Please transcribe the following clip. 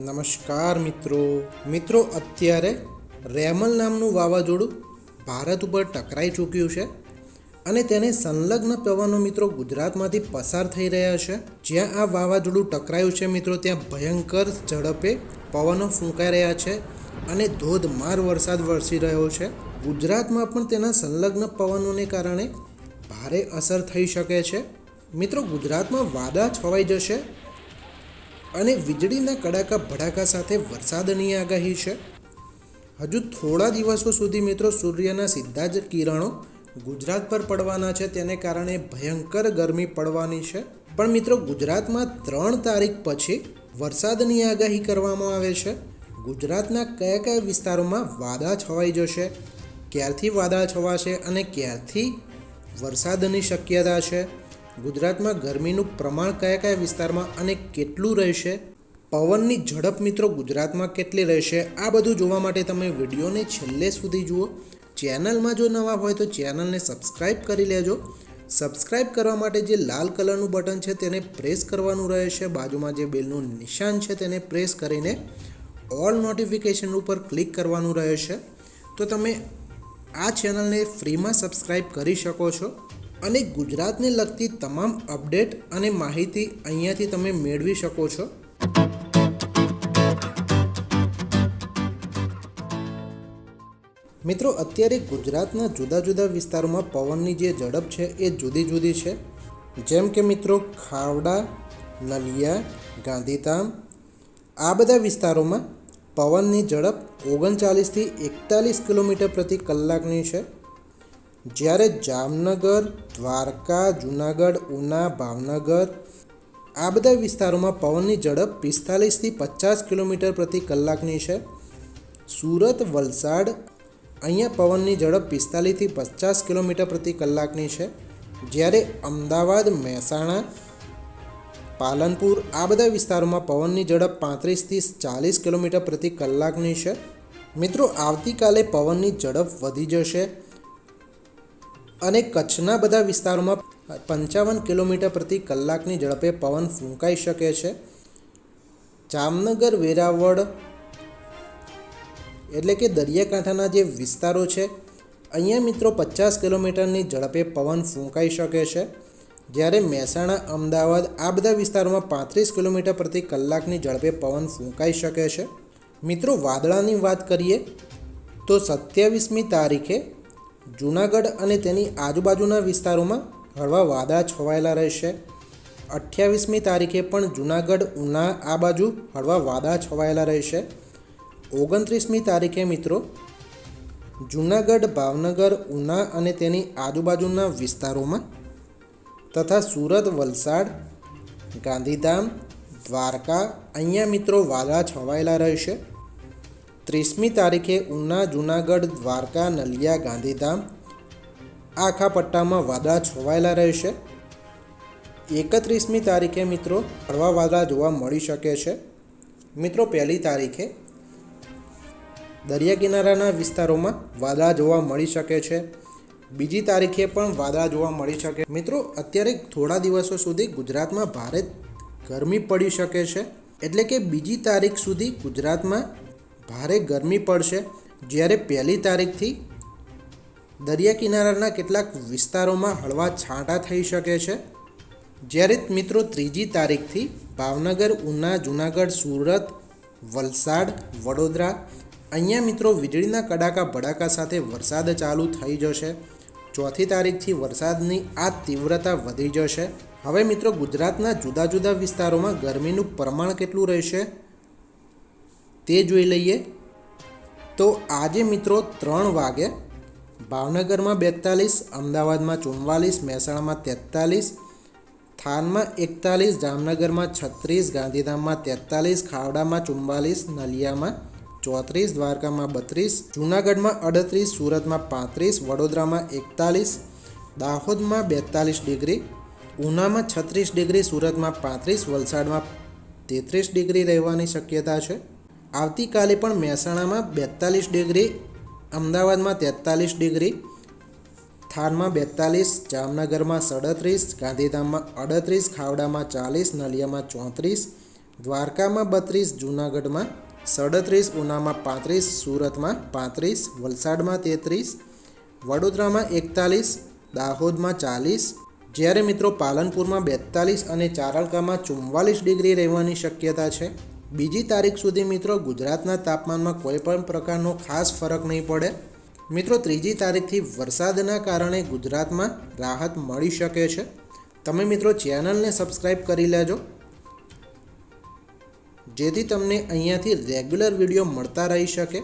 નમસ્કાર મિત્રો. મિત્રો, અત્યારે રેમલ નામનું વાવાઝોડું ભારત ઉપર ટકરાઈ ચૂક્યું છે અને તેને સંલગ્ન પવનો મિત્રો ગુજરાતમાંથી પસાર થઈ રહ્યા છે. જ્યાં આ વાવાઝોડું ટકરાયું છે મિત્રો, ત્યાં ભયંકર ઝડપે પવનો ફૂંકાઈ રહ્યા છે અને ધોધમાર વરસાદ વરસી રહ્યો છે. ગુજરાતમાં પણ તેના સંલગ્ન પવનોને કારણે ભારે અસર થઈ શકે છે. મિત્રો, ગુજરાતમાં વાદા છવાઈ જશે અને વીજળીના કડાકા ભડાકા સાથે વરસાદની આગાહી છે. હજુ થોડા દિવસો સુધી મિત્રો સૂર્યના સીધા જ કિરણો ગુજરાત પર પડવાના છે. તેને કારણે ભયંકર ગરમી પડવાની છે. પણ મિત્રો ગુજરાતમાં ત્રણ તારીખ પછી વરસાદની આગાહી કરવામાં આવે છે. ગુજરાતના કયા કયા વિસ્તારોમાં વાદા છવાઈ જશે, ક્યારથી વાદળા છવાશે અને ક્યારથી વરસાદની શક્યતા છે? ગુજરાતમાં ગરમીનું પ્રમાણ કયા કયા વિસ્તારમાં અને કેટલું રહેશે? પવનની ઝડપ મિત્રો ગુજરાતમાં કેટલી રહેશે? આ બધું જોવા માટે તમે વિડીયોને છેલ્લે સુધી જુઓ. ચેનલમાં જો નવા હોય તો ચેનલને સબસ્ક્રાઈબ કરી લેજો. સબસ્ક્રાઈબ કરવા માટે જે લાલ કલરનું બટન છે તેને પ્રેસ કરવાનું રહે છે બાજુમાં જે બેલનું નિશાન છે તેને પ્રેસ કરીને ઓલ નોટિફિકેશન ઉપર ક્લિક કરવાનું રહે છે તો તમે આ ચેનલને ફ્રીમાં સબસ્ક્રાઈબ કરી શકો છો. અને ગુજરાતને લગતી તમામ અપડેટ અને માહિતી અહીંયાથી તમે મેળવી શકો છો. મિત્રો, અત્યારે ગુજરાતના જુદા જુદા વિસ્તારોમાં પવનની જે ઝડપ છે એ જુદી જુદી છે. જેમ કે મિત્રો, ખાવડા, નલિયા, ગાંધીધામ, આ બધા વિસ્તારોમાં પવનની ઝડપ ઓગણચાલીસથી એકતાલીસ કિલોમીટર પ્રતિ કલાકની છે. જ્યારે જામનગર, દ્વારકા, જુનાગઢ, ઉના, ભાવનગર આ બધા વિસ્તારોમાં પવનની ઝડપ પિસ્તાલીસથી પચાસ કિલોમીટર પ્રતિ કલાકની છે. સુરત, વલસાડ અહીંયા પવનની ઝડપ પિસ્તાલીસથી પચાસ કિલોમીટર પ્રતિ કલાકની છે. જ્યારે અમદાવાદ, મહેસાણા, પાલનપુર આ બધા વિસ્તારોમાં પવનની ઝડપ પાંત્રીસથી ચાલીસ કિલોમીટર પ્રતિ કલાકની છે. મિત્રો, આવતીકાલે પવનની ઝડપ વધી જશે. અને કચ્છના બધા વિસ્તારોમાં પંચાવન કિલોમીટર પ્રતિ કલાકની ઝડપે પવન ફૂંકાઈ શકે છે. જામનગર, વેરાવળ એટલે કે દરિયાકાંઠાના જે વિસ્તારો છે, અહીંયા મિત્રો પચાસ કિલોમીટરની ઝડપે પવન ફૂંકાઈ શકે છે. જ્યારે મહેસાણા, અમદાવાદ આ બધા વિસ્તારોમાં પાંત્રીસ કિલોમીટર પ્રતિ કલાકની ઝડપે પવન ફૂંકાઈ શકે છે. મિત્રો, વાદળાની વાત કરીએ તો સત્યાવીસમી તારીખે જૂનાગઢ અને તેની આજુબાજુના વિસ્તારોમાં હળવા વાદળા છવાયેલા રહેશે. અઠ્યાવીસમી તારીખે પણ જૂનાગઢ ઉના આ બાજુ હળવા વાદળા છવાયેલા રહેશે. ઓગણત્રીસમી તારીખે મિત્રો જૂનાગઢ, ભાવનગર, ઉના અને તેની આજુબાજુના વિસ્તારોમાં તથા સુરત, વલસાડ, ગાંધીધામ, દ્વારકા અહીંયા મિત્રો વાદળા છવાયેલા રહેશે. ત્રીસમી તારીખે ઉના જૂનાગઢ દ્વારકા નલિયા ગાંધીધામ આખા પટ્ટામાં વાદળા છવાયેલા રહેશે. એકત્રીસમી તારીખે મિત્રો હળવા વાદળા જોવા મળી શકે છે. મિત્રો પહેલી તારીખે દરિયા કિનારાના વિસ્તારોમાં વાદળા જોવા મળી શકે છે. બીજી તારીખે પણ વાદળા જોવા મળી શકે. મિત્રો અત્યારે થોડા દિવસો સુધી ગુજરાતમાં ભારે ગરમી પડી શકે છે. એટલે કે બીજી તારીખ સુધી ગુજરાતમાં ભારે ગરમી પડશે જ્યારે પહેલી તારીખથી દરિયા કિનારાના કેટલાક વિસ્તારોમાં હળવા છાંટા થઈ શકે છે. જ્યારે મિત્રો ત્રીજી તારીખથી ભાવનગર, ઉના, જુનાગઢ, સુરત, વલસાડ, વડોદરા, અહીંયા મિત્રો વીજળીના કડાકા ભડાકા સાથે વરસાદ ચાલુ થઈ જશે. ચોથી તારીખથી વરસાદની આ તીવ્રતા વધી જશે. હવે મિત્રો ગુજરાતના જુદા જુદા વિસ્તારોમાં ગરમીનું પ્રમાણ કેટલું રહેશે? તે જોઈ લઈએ. તો આજે મિત્રો ત્રણ વાગે ભાવનગરમાં બેતાલીસ, અમદાવાદમાં ચુમ્માલીસ, મહેસાણામાં તેતાલીસ, થાનમાં એકતાલીસ, જામનગરમાં છત્રીસ, ગાંધીધામમાં તેતાલીસ, ખાવડામાં ચુમ્માલીસ, નલિયામાં ચોત્રીસ, દ્વારકામાં બત્રીસ, જૂનાગઢમાં અડત્રીસ, સુરતમાં પાંત્રીસ, વડોદરામાં એકતાલીસ, દાહોદમાં બેતાલીસ ડિગ્રી, ઉનામાં છત્રીસ ડિગ્રી, સુરતમાં પાંત્રીસ, વલસાડમાં તેત્રીસ ડિગ્રી રહેવાની શક્યતા છે. આવતીકાલે પણ મહેસાણામાં બેતાલીસ ડિગ્રી, અમદાવાદમાં તેતાલીસ ડિગ્રી, થાનમાં બેતાલીસ, જામનગરમાં સડત્રીસ, ગાંધીધામમાં અડત્રીસ, ખાવડામાં ચાલીસ, નલિયામાં ચોત્રીસ, દ્વારકામાં બત્રીસ, જૂનાગઢમાં સડત્રીસ, ઉનામાં પાંત્રીસ, સુરતમાં પાંત્રીસ, વલસાડમાં તેત્રીસ, વડોદરામાં એકતાલીસ, દાહોદમાં ચાલીસ. જ્યારે મિત્રો પાલનપુરમાં બેતાલીસ અને ચારણકામાં ચુમ્માલીસ ડિગ્રી રહેવાની શક્યતા છે બીજી તારીખ સુધી મિત્રો ગુજરાતના તાપમાનમાં કોઈ પણ પ્રકારનો ખાસ ફરક નહીં પડે. મિત્રો, ત્રીજી તારીખથી વરસાદના કારણે ગુજરાતમાં રાહત મળી શકે છે. તમે મિત્રો ચેનલને સબસ્ક્રાઈબ કરી લેજો. જેથી તમને અહીંયાથી રેગ્યુલર વીડિયો મળતા રહી શકે.